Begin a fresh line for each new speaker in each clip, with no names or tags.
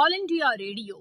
All India radio.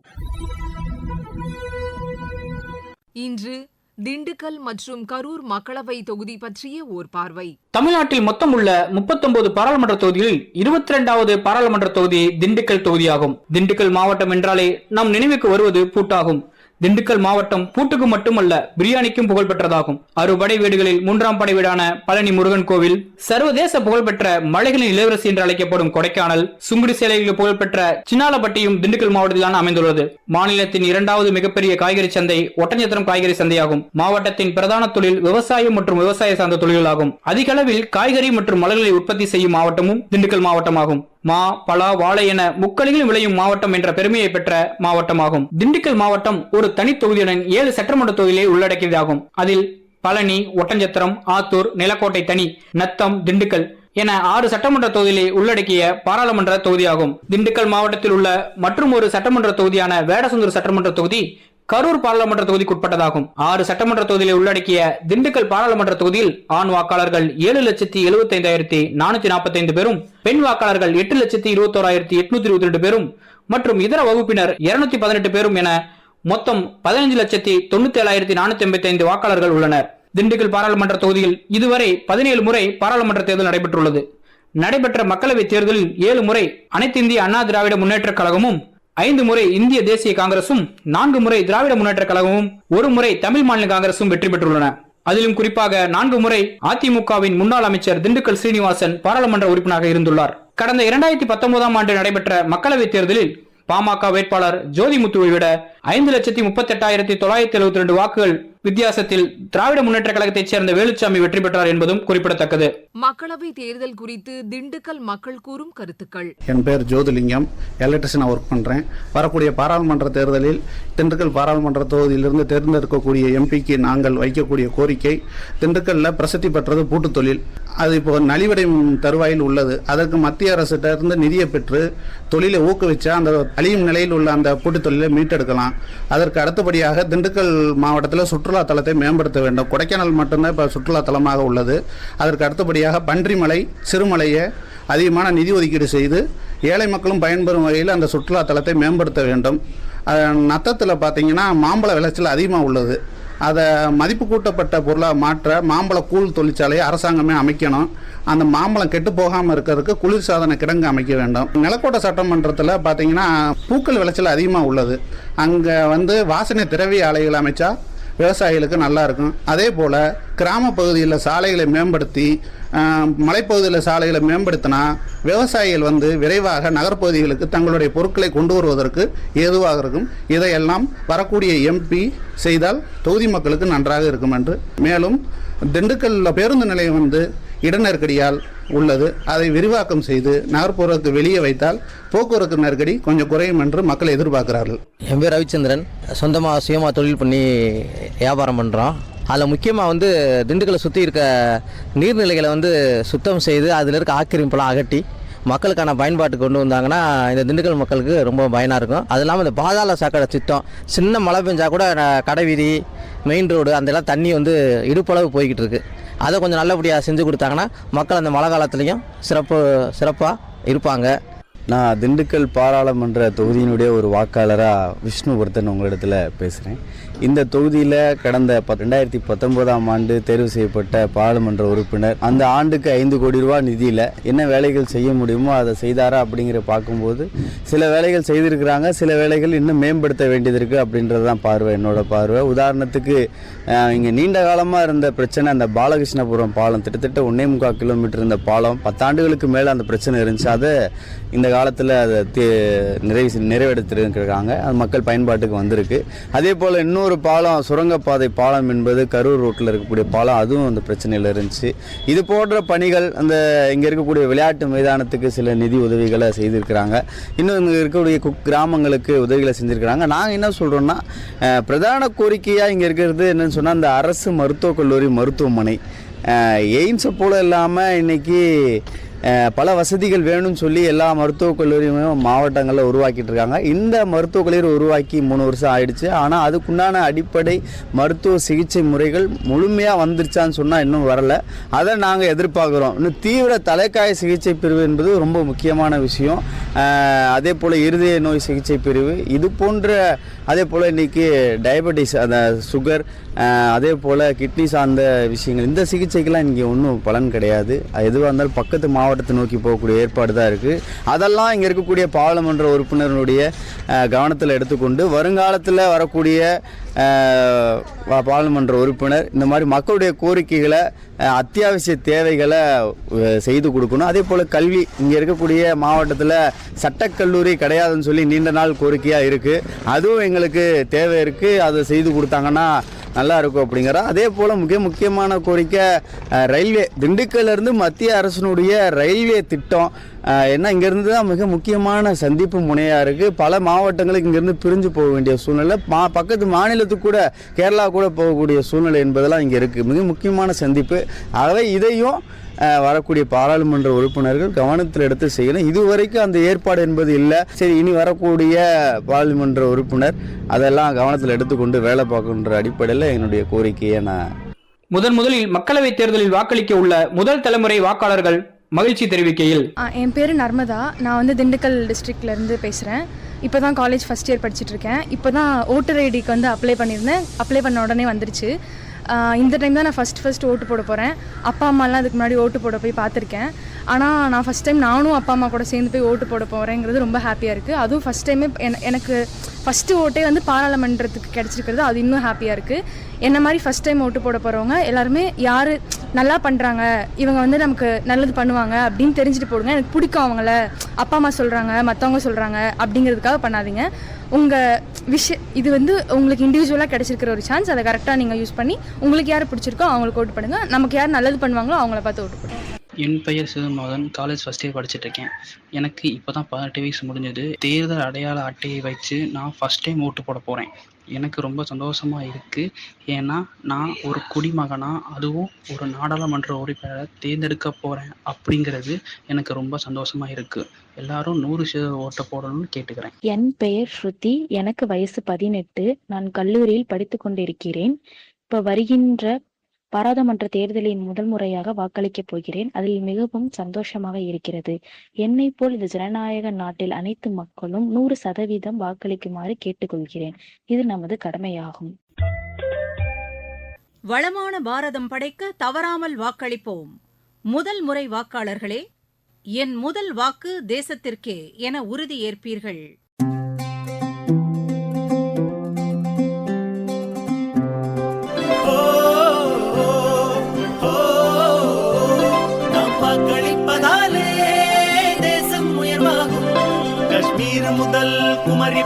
இன்று திண்டுக்கல் மற்றும் கரூர் மக்களவை தொகுதி பற்றிய ஓர் பார்வை.
தமிழ்நாட்டில் மொத்தம் உள்ள 39 பாராளுமன்ற தொகுதிகளில் இருபத்தி இரண்டாவது பாராளுமன்ற தொகுதி திண்டுக்கல் தொகுதியாகும். திண்டுக்கல் மாவட்டம் என்றாலே நம் நினைவுக்கு வருவது பூட்டாகும். திண்டுக்கல் மாவட்டம் பூட்டுக்கு மட்டுமல்ல பிரியாணிக்கும் புகழ்பெற்றதாகும் அறுபடை வீடுகளில் மூன்றாம் படை வீடான பழனி முருகன் கோவில் சர்வதேச புகழ்பெற்ற மலைகளின் இளவரசி என்று அழைக்கப்படும் கொடைக்கானல் சுங்குடி சேலைகளில் புகழ்பெற்ற சின்னாலப்பட்டியும் திண்டுக்கல் மாவட்டத்திலான அமைந்துள்ளது. மாநிலத்தின் இரண்டாவது மிகப்பெரிய காய்கறி சந்தை ஒட்டஞ்சத்திரம் காய்கறி சந்தையாகும். மாவட்டத்தின் பிரதான தொழில் விவசாயம் மற்றும் விவசாய சார்ந்த தொழில்களாகும். அதிக அளவில் காய்கறி மற்றும் மலர்களை உற்பத்தி செய்யும் மாவட்டமும் திண்டுக்கல் மாவட்டமாகும். மா பலா வாழை என முக்கணிகளும் விளையும் மாவட்டம் என்ற பெருமையை பெற்ற மாவட்டமாகும். திண்டுக்கல் மாவட்டம் ஒரு தனி தொகுதியுடன் ஏழு சட்டமன்ற தொகுதிகளை உள்ளடக்கியதாகும். அதில் பழனி ஒட்டஞ்சத்திரம் ஆத்தூர் நிலக்கோட்டை தனி நத்தம் திண்டுக்கல் என ஆறு சட்டமன்ற தொகுதிகளை உள்ளடக்கிய பாராளுமன்ற தொகுதியாகும். திண்டுக்கல் மாவட்டத்தில் உள்ள மற்றும் ஒரு சட்டமன்ற தொகுதியான வேடசந்தூர் சட்டமன்ற தொகுதி கரூர் பாராளுமன்ற தொகுதிக்குட்பட்டதாகும். ஆறு சட்டமன்ற தொகுதிகளை உள்ளடக்கிய திண்டுக்கல் பாராளுமன்ற தொகுதியில் ஆண் வாக்காளர்கள் ஏழு லட்சத்தி எழுபத்தி ஐந்தாயிரத்தி நானூத்தி நாற்பத்தி ஐந்து பேரும் பெண் வாக்காளர்கள் எட்டு லட்சத்தி இருபத்தோராயிரத்தி எட்நூத்தி இருபத்தி ரெண்டு பேரும் மற்றும் இதர வகுப்பினர் இருநூத்தி பதினெட்டு பேரும் என மொத்தம் பதினைஞ்சு லட்சத்தி தொண்ணூத்தி ஏழாயிரத்தி நானூத்தி எண்பத்தி ஐந்து வாக்காளர்கள் உள்ளனர். திண்டுக்கல் பாராளுமன்ற தொகுதியில் இதுவரை பதினேழு முறை பாராளுமன்ற தேர்தல் நடைபெற்றுள்ளது. நடைபெற்ற மக்களவைத் தேர்தலில் ஏழு முறை அனைத்து இந்திய அண்ணா திராவிட முன்னேற்றக் கழகமும் ஐந்து முறை இந்திய தேசிய காங்கிரசும் நான்கு முறை திராவிட முன்னேற்ற கழகமும் ஒரு முறை தமிழ் மாநில காங்கிரசும் வெற்றி பெற்றுள்ளன. அதிலும் குறிப்பாக நான்கு முறை அதிமுகவின் முன்னாள் அமைச்சர் திண்டுக்கல் சீனிவாசன் பாராளுமன்ற உறுப்பினராக இருந்துள்ளார். கடந்த இரண்டாயிரத்தி பத்தொன்பதாம் ஆண்டு நடைபெற்ற மக்களவைத் தேர்தலில் பாமக வேட்பாளர் ஜோதிமுத்துவை விட ஐந்து லட்சத்தி முப்பத்தி எட்டாயிரத்தி தொள்ளாயிரத்தி எழுபத்தி ரெண்டு வாக்குகள் வித்தியாசத்தில் திராவிட முன்னேற்ற கழகத்தைச் சேர்ந்த வேலுச்சாமி வெற்றி பெற்றார் என்பதும் குறிப்பிடத்தக்கது.
மக்களவை தேர்தல் குறித்து திண்டுக்கல் மக்கள் கூறும் கருத்துக்கள்.
என் பேர் ஜோதிலிங்கம். எலக்ட்ரிஷனாக ஒர்க் பண்ணுறேன் வரக்கூடிய பாராளுமன்ற தேர்தலில் திண்டுக்கல் பாராளுமன்ற தொகுதியிலிருந்து தேர்ந்தெடுக்கக்கூடிய எம்பிக்கு நாங்கள் வைக்கக்கூடிய கோரிக்கை திண்டுக்கல்லில் பிரசித்தி பெற்றது பூட்டுத் தொழில் அது இப்போ நலிவடையும் தருவாயில் உள்ளது. அதற்கு மத்திய அரசிட்ட இருந்து நிதியை பெற்று தொழிலை ஊக்குவிச்சா அந்த அழியும் நிலையில் உள்ள அந்த பூட்டுத் தொழிலை மீட்டெடுக்கலாம். அதற்கு அடுத்தபடியாக திண்டுக்கல் மாவட்டத்தில் சுற்றுலா தலத்தை மேம்படுத்த வேண்டும். கொடைக்கானல் மட்டும்தான் இப்போ சுற்றுலா தலமாக உள்ளது. அதற்கு அடுத்தபடியாக பன்றிமலை சிறுமலையை அதிகமான நிதி ஒதுக்கீடு செய்து ஏழை மக்களும் பயன்பெறும் வகையில் அந்த சுற்றுலா தலத்தை மேம்படுத்த வேண்டும். நத்தத்தில் பார்த்தீங்கன்னா மாம்பழ விளைச்சல் அதிகமாக உள்ளது. அதை மதிப்பு கூட்டப்பட்ட பொருளாக மாற்ற மாம்பழ கூழ் தொழிற்சாலையை அரசாங்கமே அமைக்கணும். அந்த மாம்பழம் கெட்டு போகாமல் இருக்கிறதுக்கு குளிர்சாதன கிடங்கு அமைக்க வேண்டும். நிலக்கோட்டை சட்டமன்றத்தில் பார்த்தீங்கன்னா பூக்கள் விளைச்சல் அதிகமாக உள்ளது. அங்கே வந்து வாசனை திரவிய ஆலைகள் அமைச்சா விவசாயிகளுக்கு நல்லா இருக்கும். அதே போல் கிராம பகுதியில் சாலைகளை மேம்படுத்தி மலைப்பகுதியில் சாலைகளை மேம்படுத்தினா விவசாயிகள் வந்து விரைவாக நகர்ப்பகுதிகளுக்கு தங்களுடைய பொருட்களை கொண்டு வருவதற்கு ஏதுவாக இருக்கும். இதையெல்லாம் வரக்கூடிய எம்பி செய்தால் தொகுதி மக்களுக்கு நன்றாக இருக்கும் என்று. மேலும் திண்டுக்கல்ல பேருந்து நிலையம் வந்து இட நெருக்கடியால் உள்ளது. அதை விரிவாக்கம் செய்து நகர்ப்புறத்துக்கு வெளியே வைத்தால் போக்குவரத்து நெருக்கடி கொஞ்சம் குறையும் என்று மக்கள் எதிர்பார்க்கிறார்கள்.
என் பேர் ரவிச்சந்திரன். சொந்தமாக சுயமாக தொழில் பண்ணி வியாபாரம் பண்ணுறோம் அதில் முக்கியமாக வந்து திண்டுக்கலை சுற்றி இருக்க நீர்நிலைகளை வந்து சுத்தம் செய்து அதில் இருக்க ஆக்கிரமிப்பெல்லாம் அகட்டி மக்களுக்கான பயன்பாட்டுக்கு கொண்டு வந்தாங்கன்னா இந்த திண்டுக்கல் மக்களுக்கு ரொம்ப பயனாக இருக்கும். அது இல்லாமல் இந்த பாதாள சாக்கடை திட்டம் சின்ன மழை பெஞ்சால் கூட கடைவீதி கடை வீதி மெயின் ரோடு அந்த எல்லாம் தண்ணி வந்து இடுப்பளவு போய்கிட்டு இருக்குது அதை கொஞ்சம் நல்லபடியாக செஞ்சு கொடுத்தாங்கன்னா மக்கள் அந்த மழை காலத்துலேயும் சிறப்பு சிறப்பாக இருப்பாங்க.
நான் திண்டுக்கல் பாராளுமன்ற தொகுதியினுடைய ஒரு வாக்காளராக விஷ்ணுவர்தன் உங்களிடத்தில் பேசுகிறேன் இந்த தொகுதியில் கடந்த ரெண்டாயிரத்தி பத்தொன்பதாம் ஆண்டு தேர்வு செய்யப்பட்ட பாராளுமன்ற உறுப்பினர் அந்த ஆண்டுக்கு ஐந்து கோடி ரூபா நிதியில் என்ன வேலைகள் செய்ய முடியுமோ அதை செய்தாரா அப்படிங்கிற பார்க்கும்போது சில வேலைகள் செய்திருக்கிறாங்க சில வேலைகள் இன்னும் மேம்படுத்த வேண்டியது இருக்குது அப்படின்றது தான் பார்வை என்னோட பார்வை. உதாரணத்துக்கு இங்கே நீண்ட காலமாக இருந்த பிரச்சனை அந்த பாலகிருஷ்ணபுரம் பாலம் கிட்டத்தட்ட ஒன்னே முக்கால் கிலோமீட்டர் இருந்த பாலம் பத்தாண்டுகளுக்கு மேலே அந்த பிரச்சனை இருந்துச்சு. அதை இந்த காலத்தில் அதை தே- நிறைவு செய்- நிறைவேற்றிருக்கிறாங்க. அது மக்கள் பயன்பாட்டுக்கு வந்திருக்கு. அதே போல் இன்னும் இன்னொரு பாலம் சுரங்கப்பாதை பாலம் என்பது கரூர் ரோட்டில் இருக்கக்கூடிய பாலம். அதுவும் அந்த பிரச்சனையில் இருந்துச்சு. இது போன்ற பணிகள் அந்த இங்கே இருக்கக்கூடிய விளையாட்டு மைதானத்துக்கு சில நிதி உதவிகளை செய்திருக்கிறாங்க. இன்னும் இங்கே இருக்கக்கூடிய குக் கிராமங்களுக்கு உதவிகளை செஞ்சுருக்கிறாங்க. நாங்கள் என்ன சொல்கிறோன்னா பிரதான கோரிக்கையாக இங்கே இருக்கிறது என்னென்னு சொன்னால் அந்த அரசு மருத்துவக் கல்லூரி மருத்துவமனை. எய்ம்ஸை போல இல்லாமல் இன்றைக்கி பல வசதிகள் வேணும்னு சொல்லி எல்லா மருத்துவக் கல்லூரியும் மாவட்டங்களில் உருவாக்கிட்டு இருக்காங்க இந்த மருத்துவக் கல்லூரி உருவாக்கி மூணு வருஷம் ஆயிடுச்சு. ஆனால் அதுக்குண்டான அடிப்படை மருத்துவ சிகிச்சை முறைகள் முழுமையாக வந்துருச்சான்னு சொன்னால் இன்னும் வரல. அதை நாங்கள் எதிர்பார்க்குறோம். இன்னும் தீவிர தலைக்காய சிகிச்சை பிரிவு என்பது ரொம்ப முக்கியமான விஷயம். அதே போல் இருதய நோய் சிகிச்சை பிரிவு. இது போன்ற அதே போல் இன்றைக்கி டயபெட்டிஸ் அந்த சுகர் அதே போல் கிட்னி சார்ந்த விஷயங்கள். இந்த சிகிச்சைக்கெல்லாம் இங்கே ஒன்றும் பலன் கிடையாது. அது எதுவாக இருந்தாலும் பக்கத்து மாவட்டத்தை நோக்கி போகக்கூடிய ஏற்பாடு தான் இருக்குது அதெல்லாம் இங்கே இருக்கக்கூடிய பாராளுமன்ற உறுப்பினர்களுடைய கவனத்தில் எடுத்துக்கொண்டு வருங்காலத்தில் வரக்கூடிய பாராளுமன்ற உறுப்பினர் இந்த மாதிரி மக்களுடைய கோரிக்கைகளை அத்தியாவசிய தேவைகளை செய்து கொடுக்கணும். அதே போல் கல்வி இங்கே இருக்கக்கூடிய மாவட்டத்தில் சட்டக்கல்லூரி கிடையாதுன்னு சொல்லி நீண்ட நாள் கோரிக்கையாக இருக்குது அதுவும் எங்களுக்கு தேவை இருக்குது அதை செய்து கொடுத்தாங்கன்னா நல்லா இருக்கும் அப்படிங்கிறோம் அதே போல் மிக முக்கியமான கோரிக்கை ரயில்வே. திண்டுக்கல்லேருந்து மத்திய அரசினுடைய ரயில்வே திட்டம் ஏன்னா இங்கேருந்து தான் மிக முக்கியமான சந்திப்பு முனையாக இருக்குது பல மாவட்டங்களுக்கு இங்கேருந்து பிரிஞ்சு போக வேண்டிய சூழ்நிலை. மா பக்கத்து மாநிலத்துக்கு கூட கேரளா கூட போகக்கூடிய சூழ்நிலை என்பதெல்லாம் இங்கே இருக்குது மிக முக்கியமான சந்திப்பு. ஆகவே இதையும் வரக்கூடிய பாராளுமன்ற உறுப்பினர்கள் கவனத்தில் எடுத்து செய்யணும். இதுவரைக்கும் அந்த ஏற்பாடு என்பது இல்லை. சரி இனி வரக்கூடிய பாராளுமன்ற உறுப்பினர் அதெல்லாம் கவனத்தில் எடுத்துக்கொண்டு வேலை பார்க்கணுன்ற அடிப்படையில் என்னுடைய கோரிக்கையை நான்
முதன் முதலில் மக்களவைத் தேர்தலில் வாக்களிக்க உள்ள முதல் தலைமுறை வாக்காளர்கள் மகிழ்ச்சி தெரிவிக்கையில்.
என் பேர் நர்மதா. நான் வந்து திண்டுக்கல் டிஸ்ட்ரிக்ட்லேருந்து பேசுகிறேன் இப்போ தான் காலேஜ் ஃபஸ்ட் இயர் படிச்சுட்ருக்கேன் இப்போ தான் ஓட்டர் ஐடிக்கு வந்து அப்ளை பண்ணியிருந்தேன். அப்ளை பண்ண உடனே வந்துருச்சு. இந்த டைம் தான் நான் ஃபஸ்ட் ஃபஸ்ட் ஓட்டு போட போகிறேன் அப்பா அம்மாலாம் அதுக்கு முன்னாடி ஓட்டு போட போய் பார்த்துருக்கேன். ஆனால் நான் ஃபஸ்ட் டைம் நானும் அப்பா அம்மா கூட சேர்ந்து போய் ஓட்டு போட போகிறேங்கிறது ரொம்ப ஹாப்பியாக இருக்குது அதுவும் ஃபஸ்ட் டைமே எனக்கு ஃபஸ்ட்டு ஓட்டே வந்து பாராளுமன்றத்துக்கு கிடச்சிருக்கிறது அது இன்னும் ஹாப்பியாக இருக்குது என்ன மாதிரி ஃபஸ்ட் டைம் ஓட்டு போட போகிறவங்க எல்லாருமே யார் நல்லா பண்ணுறாங்க இவங்க வந்து நமக்கு நல்லது பண்ணுவாங்க அப்படின்னு தெரிஞ்சுட்டு போடுங்க. எனக்கு பிடிக்கும் அவங்கள. அப்பா அம்மா சொல்கிறாங்க மற்றவங்க சொல்கிறாங்க அப்படிங்கிறதுக்காக பண்ணாதீங்க. உங்கள் விஷய இது வந்து உங்களுக்கு இண்டிவிஜுவலாக கிடச்சிருக்கிற ஒரு சான்ஸ் அதை கரெக்டாக நீங்கள் யூஸ் பண்ணி உங்களுக்கு யார் பிடிச்சிருக்கோ அவங்களுக்கு ஓட்டு பண்ணுங்கள் நமக்கு யார் நல்லது பண்ணுவாங்களோ அவங்கள பார்த்து ஓட்டு பண்ணுங்கள்
என் பெயர் சிவமோகன். காலேஜ் ஃபஸ்ட் இயர் படிச்சுட்ருக்கேன் எனக்கு இப்போ தான் பதினெட்டு வயசு முடிஞ்சது. தேர்தல் அடையாள அட்டையை வச்சு நான் ஃபஸ்ட் டைம் ஓட்டு போட போகிறேன் எனக்கு ரொம்ப சந்தோஷமாக இருக்குது ஏன்னா நான் ஒரு குடிமகனாக அதுவும் ஒரு நாடாளுமன்ற உறுப்பினரை தேர்ந்தெடுக்க போகிறேன் அப்படிங்கிறது எனக்கு ரொம்ப சந்தோஷமாக இருக்குது எல்லாரும் நூறு சதவீத ஓட்டை போடணும்னு கேட்டுக்கிறேன்.
என் பெயர் ஸ்ருதி. எனக்கு வயசு பதினெட்டு. நான் கல்லூரியில் படித்து கொண்டிருக்கிறேன். இப்போ வருகின்ற பாராளுமன்ற தேர்தலின் முதல் முறையாக வாக்களிக்கப் போகிறேன். அதில் மிகவும் சந்தோஷமாக இருக்கிறது. என்னை போல் இந்த ஜனநாயக நாட்டில் அனைத்து மக்களும் நூறு சதவீதம் வாக்களிக்குமாறு கேட்டுக்கொள்கிறேன். இது நமது கடமையாகும்.
வளமான பாரதம் படைக்க தவறாமல் வாக்களிப்போம். முதல் முறை வாக்காளர்களே என் முதல் வாக்கு தேசத்திற்கே என உறுதியேற்பீர்கள்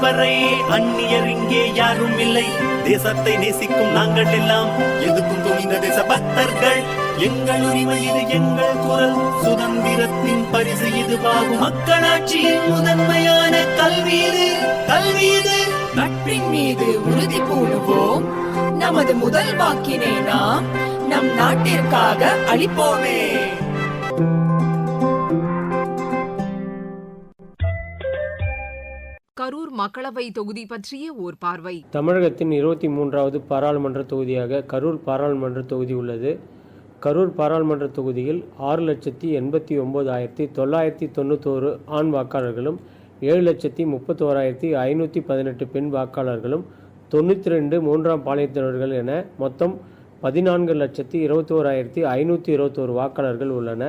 குமரி வரை அந்நியர் இங்கே யாரும் இல்லை. தேசத்தை நேசிக்கும் நாங்கள் எல்லாம். எதுக்கும் துணிந்த தேச பக்தர்கள் எங்கள் உரிமை இது எங்கள் குரல். சுதந்திரத்தின் பரிசு இதுவாகும். மக்களாட்சியின் முதன்மையான கல்வி இது. கல்வி இது.
நட்பின் மீது உறுதி பூணுவோம். நமது முதல் வாக்கினை நாம் நம் நாட்டிற்காக அளிப்போமே.
மக்களவை தொகுதி பற்றிய ஓர் பார்வை.
தமிழகத்தின் இருபத்தி மூன்றாவது பாராளுமன்ற தொகுதியாக கரூர் பாராளுமன்ற தொகுதி உள்ளது. கரூர் பாராளுமன்ற தொகுதியில் ஆறு லட்சத்தி எண்பத்தி ஒம்பதாயிரத்தி தொள்ளாயிரத்தி தொண்ணூத்தோரு ஆண் வாக்காளர்களும் ஏழு லட்சத்தி முப்பத்தோராயிரத்தி ஐநூற்றி பதினெட்டு பெண் வாக்காளர்களும் தொண்ணூற்றி ரெண்டு மூன்றாம் பாளையத்தினர்கள் என மொத்தம் பதினான்கு லட்சத்தி இருபத்தோராயிரத்தி ஐநூற்றி இருபத்தோரு வாக்காளர்கள் உள்ளன.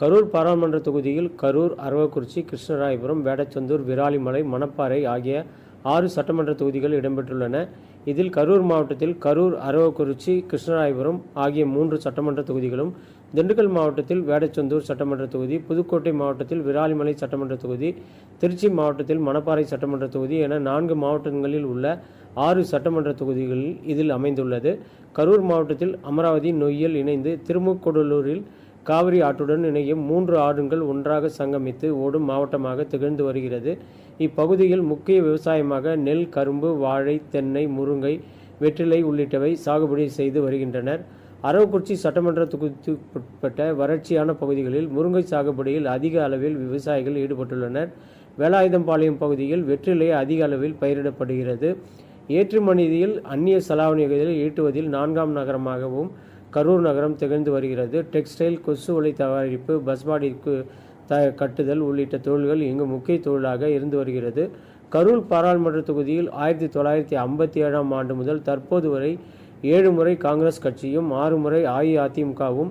கரூர் பாராளுமன்ற தொகுதியில் கரூர் அரவக்குறிச்சி கிருஷ்ணராயபுரம் வேடச்சந்தூர் விராலிமலை மணப்பாறை ஆகிய ஆறு சட்டமன்ற தொகுதிகள் இடம்பெற்றுள்ளன. இதில் கரூர் மாவட்டத்தில் கரூர் அரவக்குறிச்சி கிருஷ்ணராயபுரம் ஆகிய மூன்று சட்டமன்ற தொகுதிகளும் திண்டுக்கல் மாவட்டத்தில் வேடச்சந்தூர் சட்டமன்ற தொகுதி புதுக்கோட்டை மாவட்டத்தில் விராலிமலை சட்டமன்ற தொகுதி திருச்சி மாவட்டத்தில் மணப்பாறை சட்டமன்ற தொகுதி என நான்கு மாவட்டங்களில் உள்ள ஆறு சட்டமன்ற தொகுதிகளில் இதில் அமைந்துள்ளது. கரூர் மாவட்டத்தில் அமராவதி நொய்யல் இணைந்து திருமுக்கூடலூரில் காவிரி ஆற்றுடன் இணையும் மூன்று ஆறுங்கள் ஒன்றாக சங்கமித்து ஓடும் மாவட்டமாக திகழ்ந்து வருகிறது. இப்பகுதியில் முக்கிய விவசாயமாக நெல் கரும்பு வாழை தென்னை முருங்கை வெற்றிலை உள்ளிட்டவை சாகுபடி செய்து வருகின்றனர். அரவக்குறிச்சி சட்டமன்ற தொகுதிக்குட்பட்ட வறட்சியான பகுதிகளில் முருங்கை சாகுபடியில் அதிக அளவில் விவசாயிகள் ஈடுபட்டுள்ளனர். வேலாயுதம்பாளையம் பகுதியில் வெற்றிலை அதிக அளவில் பயிரிடப்படுகிறது. ஏற்றுமதியில் அந்நிய செலாவணிகளில் ஈட்டுவதில் நான்காம் நகரமாகவும் கரூர் நகரம் திகழ்ந்து வருகிறது. டெக்ஸ்டைல் கொசு உலை தயாரிப்பு பஸ்பாடிக்கு த கட்டுதல் உள்ளிட்ட தொழில்கள் இங்கு முக்கிய தொழிலாக இருந்து வருகிறது. கரூர் பாராளுமன்ற தொகுதியில் ஆயிரத்தி தொள்ளாயிரத்தி ஐம்பத்தி ஏழாம் ஆண்டு முதல் தற்போது வரை ஏழு முறை காங்கிரஸ் கட்சியும் ஆறு முறை அஇஅதிமுகவும்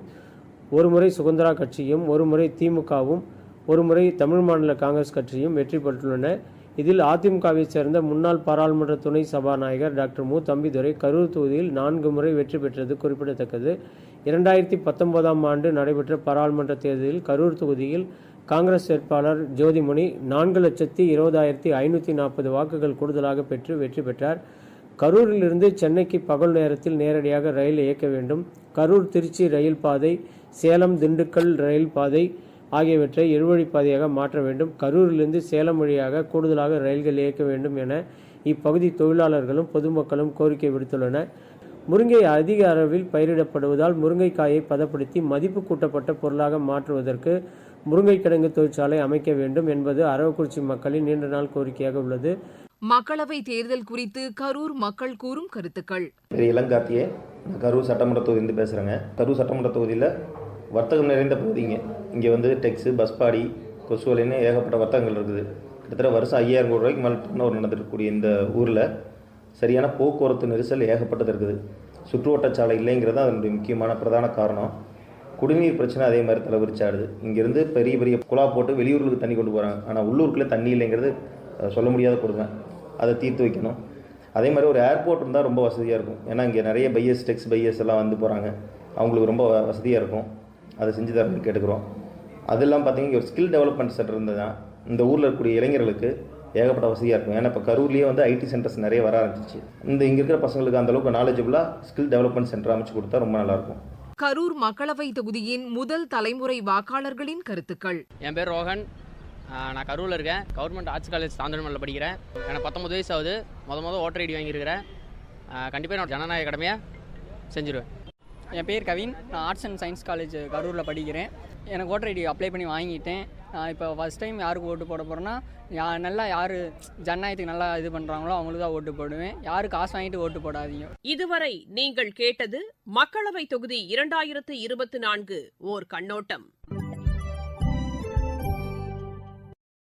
ஒரு முறை சுதந்திரா கட்சியும் ஒரு முறை திமுகவும் ஒரு முறை தமிழ் மாநில காங்கிரஸ் கட்சியும் வெற்றி பெற்றுள்ளன. இதில் அதிமுகவை சேர்ந்த முன்னாள் பாராளுமன்ற துணை சபாநாயகர் டாக்டர் மு. தம்பிதுரை கரூர் தொகுதியில் நான்கு முறை வெற்றி பெற்றது குறிப்பிடத்தக்கது. இரண்டாயிரத்தி பத்தொன்பதாம் ஆண்டு நடைபெற்ற பாராளுமன்ற தேர்தலில் கரூர் தொகுதியில் காங்கிரஸ் வேட்பாளர் ஜோதிமணி நான்கு லட்சத்தி இருபதாயிரத்தி ஐநூற்றி நாற்பது வாக்குகள் கூடுதலாக பெற்று வெற்றி பெற்றார். கரூரிலிருந்து சென்னைக்கு பகல் நேரத்தில் நேரடியாக ரயில் இயக்க வேண்டும். கரூர் திருச்சி ரயில் பாதை சேலம் திண்டுக்கல் ரயில் பாதை ஆகியவற்றை இருவழிப்பாதையாக மாற்ற வேண்டும். கரூரிலிருந்து சேலம் வழியாக கூடுதலாக ரயில்கள் இயக்க வேண்டும் என இப்பகுதி தொழிலாளர்களும் பொதுமக்களும் கோரிக்கை விடுத்துள்ளனர். முருங்கை அதிக அளவில் பயிரிடப்படுவதால் முருங்கைக்காயை பதப்படுத்தி மதிப்பு கூட்டப்பட்ட பொருளாக மாற்றுவதற்கு முருங்கை கிழங்கு தொழிற்சாலை அமைக்க வேண்டும் என்பது அரவக்குறிச்சி மக்களின் நீண்ட நாள் கோரிக்கையாக உள்ளது.
மக்களவை தேர்தல் குறித்து கரூர் மக்கள் கூறும் கருத்துக்கள்.
இளங்கார்த்தியே கரூர் சட்டமன்ற தொகுதியிலேருந்து பேசுகிறேங்க கரூர் சட்டமன்ற தொகுதியில் வர்த்தகம் நிறைந்த பகுதிங்க. இங்கே வந்து டெக்ஸு பஸ்பாடி கொசுவலைன்னு ஏகப்பட்ட வர்த்தகங்கள் இருக்குது. கிட்டத்தட்ட வருஷம் ஐயாயிரம் கோடி ரூபாய்க்கு மேலே டர்ன் நடந்துருக்கக்கூடிய இந்த ஊரில் சரியான போக்குவரத்து நெரிசல் ஏகப்பட்டது இருக்குது. சுற்றுவட்டச்சாலை இல்லைங்கிறது அதனுடைய முக்கியமான பிரதான காரணம். குடிநீர் பிரச்சனை அதே மாதிரி தலைவரிச்சாடுது. இங்கேருந்து பெரிய பெரிய குழா போட்டு வெளியூர்களுக்கு தண்ணி கொண்டு போகிறாங்க ஆனால் உள்ளூருக்குள்ளே தண்ணி இல்லைங்கிறது சொல்ல முடியாத கொடுமை அதை தீர்த்து வைக்கணும். அதே மாதிரி ஒரு ஏர்போர்ட் இருந்தால் ரொம்ப வசதியாக இருக்கும். ஏன்னா இங்கே நிறைய பையஸ் டெக்ஸ் பையர்ஸ் எல்லாம் வந்து போகிறாங்க அவங்களுக்கு ரொம்ப வசதியாக இருக்கும். அதை செஞ்சு தரணும்னு கேட்டுக்கிறோம். அதெல்லாம் பார்த்தீங்கன்னா இங்கே ஒரு ஸ்கில் டெவலப்மெண்ட் சென்டர் இருந்ததுன்னா இந்த ஊரில் இருக்கக்கூடிய இளைஞர்களுக்கு ஏகப்பட்ட வசதியாக இருக்கும். ஏன்னா இப்போ கரூர்லேயே வந்து ஐடி சென்டர்ஸ் நிறைய வர ஆரம்பிச்சிச்சு. இந்த இங்கே இருக்கிற பசங்களுக்கு அந்த அளவுக்கு நாலேஜபிளாக ஸ்கில் டெவலப்மெண்ட் சென்டர் அமைச்சு கொடுத்தா ரொம்ப நல்லாயிருக்கும்
கரூர் மக்களவை தொகுதியின் முதல் தலைமுறை வாக்காளர்களின் கருத்துக்கள்.
என் பேர் ரோஹன். நான் கரூரில் இருக்கேன். கவர்மெண்ட் ஆர்ட்ஸ் காலேஜ் சாந்தனமல்ல படிக்கிறேன். எனக்கு பத்தொம்பது வயசு ஆகுது. முத முத ஓட்டர் ஐடி வாங்கியிருக்கிறேன். கண்டிப்பாக என்னோட ஜனநாயக கடமையை செஞ்சுருவேன்.
என் பேர் கவின். நான் ஆர்ட்ஸ் அண்ட் சயின்ஸ் காலேஜ் கரூரில் படிக்கிறேன். எனக்கு ஓட்டர் ஐடி அப்ளை பண்ணி வாங்கிட்டேன். நான் இப்போ ஃபஸ்ட் டைம் யாருக்கு ஓட்டு போட போகிறேன்னா யா நல்லா யார் ஜனநாயகத்துக்கு நல்லா இது பண்ணுறாங்களோ அவங்களுக்கு தான் ஓட்டு போடுவேன். யாரு காசு வாங்கிட்டு ஓட்டு போடாதீங்க.
இதுவரை நீங்கள் கேட்டது மக்களவை தொகுதி இரண்டாயிரத்து இருபத்தி நான்கு ஓர் கண்ணோட்டம்.